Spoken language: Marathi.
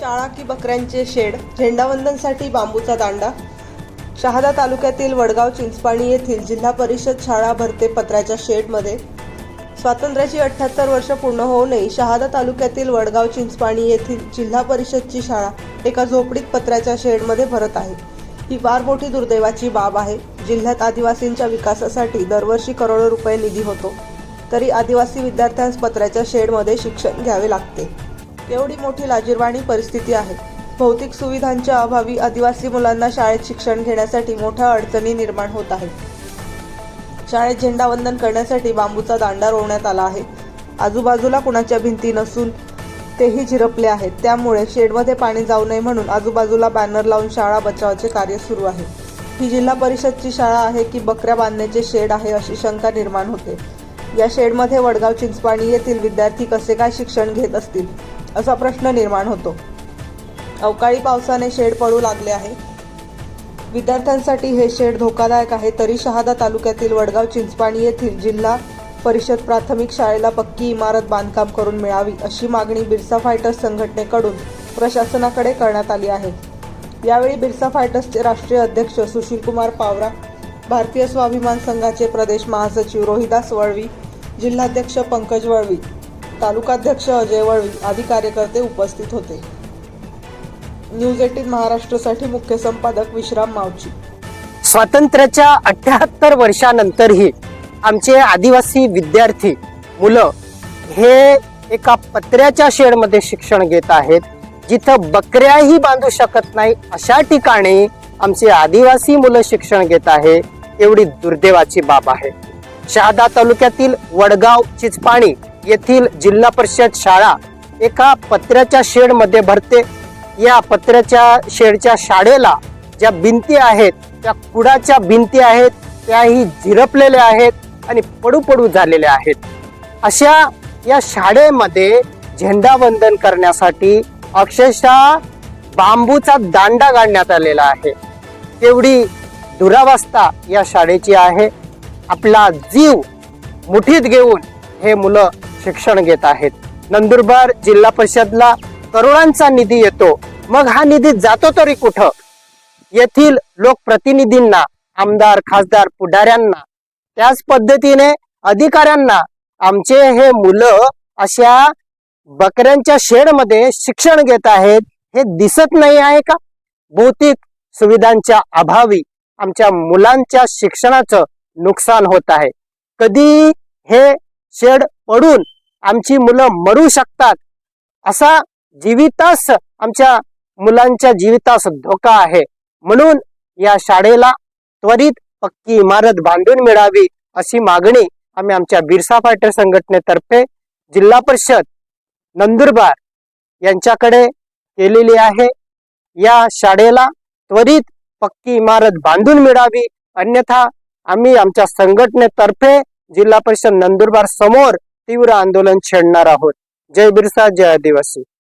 शाळा की बकऱ्यांचे शेड झेंडावंदनसाठी बांबूचा दांडा. शहादा तालुक्यातील वडगाव चिंचपाणी येथील जिल्हा परिषद शाळा भरते पत्र्याच्या शेडमध्ये. स्वातंत्र्याची अठ्ठ्याहत्तर वर्ष पूर्ण होऊनही शहादा तालुक्यातील वडगाव चिंचपाणी येथील जिल्हा परिषदची शाळा एका झोपडीत पत्राच्या शेडमध्ये भरत आहे. ही फार मोठी दुर्दैवाची बाब आहे. जिल्ह्यात आदिवासींच्या विकासासाठी दरवर्षी करोडो रुपये निधी होतो. तरी आदिवासी विद्यार्थ्यांस पत्र्याच्या शेडमध्ये शिक्षण घ्यावे लागते. एवढी मोठी लाजीरवाणी परिस्थिती आहे. भौतिक सुविधांच्या अभावी आदिवासी मुलांना शाळेत शिक्षण घेण्यासाठी मोठ्या अडचणी निर्माण होत आहेत. शाळेत झेंडावंदन करण्यासाठी बांबूचा दांडा रोवण्यात आला आहे. आजूबाजूला कुणाच्या भिंती नसून तेही झिरपले आहेत. त्यामुळे शेडमध्ये पाणी जाऊ नये म्हणून आजूबाजूला बॅनर लावून शाळा बचावाचे कार्य सुरू आहे. ही जिल्हा परिषदची शाळा आहे की बकऱ्या बांधण्याचे शेड आहे अशी शंका निर्माण होते. या शेडमध्ये वडगाव चिंचपाणी येथील विद्यार्थी कसे काय शिक्षण घेत असतील? असा प्रश्न निर्माण होतो. अवकाळी पावसाने शेड पडू लागले आहे. विद्यार्थ्यांसाठी हे शेड धोकादायक आहे तरी शहादा तालुक्यातील वडगाव चिंचपाणी येथील जिल्हा परिषद प्राथमिक शाळेला पक्की इमारत बांधकाम करून मिळावी अशी मागणी बिरसा फायटर्स संघटनेकडून प्रशासनाकडे करण्यात आली आहे. यावेळी बिरसा फायटर्सचे राष्ट्रीय अध्यक्ष सुशीलकुमार पावरा भारतीय स्वाभिमान संघाचे प्रदेश महासचिव रोहिदास वळवी जिल्हाध्यक्ष पंकज वळवी तालुकाध्यक्ष अजय वळवी आदी कार्यकर्ते उपस्थित होते. न्यूज एटीन महाराष्ट्रासाठी मुख्य संपादक विश्राम मावची स्वातंत्र्याच्या अठ्याहत्तर वर्षानंतरही आमचे आदिवासी विद्यार्थी मुलं हे एका पत्र्याच्या शेडमध्ये शिक्षण घेत आहेत जिथं बकऱ्याही बांधू शकत नाही अशा ठिकाणी आमचे आदिवासी मुलं शिक्षण घेत आहे एवढी दुर्दैवाची बाब आहे. शहादा तालुक्यातील वडगाव चिचपाणी येथील जिल्हा परिषद शाळा एका पत्र्याच्या शेडमध्ये भरते. या पत्र्याच्या शेडच्या शाळेला ज्या भिंती आहेत त्या कुडाच्या भिंती आहेत त्याही झिरपलेल्या आहेत आणि पडू पडू झालेल्या आहेत. अशा या शाळेमध्ये झेंडावंदन करण्यासाठी अक्षरशः बांबूचा दांडा गाडण्यात आलेला आहे. तेवढी दुरावस्था या शाळेची आहे. आपला जीव मुठीत घेऊन हे मुलं शिक्षण घेत आहेत. नंदुरबार जिल्हा परिषदला करोडांचा निधी येतो. मग हा निधी जातो तरी कुठं? येथील लोकप्रतिनिधींना आमदार खासदार पुढाऱ्यांना त्याच पद्धतीने अधिकाऱ्यांना आमचे हे मुलं अशा बकऱ्यांच्या शेडमध्ये शिक्षण घेत आहेत हे दिसत नाही आहे का? भौतिक सुविधांच्या अभावी आमच्या मुलांच्या शिक्षणाचं नुकसान होत आहे. कधी हे शेड पडून आमची मुलं मरू शकतात. असा जीवितास आमच्या मुलांच्या जीवितास धोका आहे. म्हणून या शाळेला त्वरित पक्की इमारत बांधून मिळावी अशी मागणी आम्ही आमच्या बिरसा फायटर संघटनेतर्फे जिल्हा परिषद नंदुरबार यांच्याकडे केलेली आहे. या शाळेला त्वरित पक्की इमारत बांधून मिळावी. अन्यथा आम्ही आमच्या संघटनेतर्फे जिल्हा परिषद नंदुरबार समोर तीव्र आंदोलन छेडणार आहोत. जय बिरसा जय आदिवासी.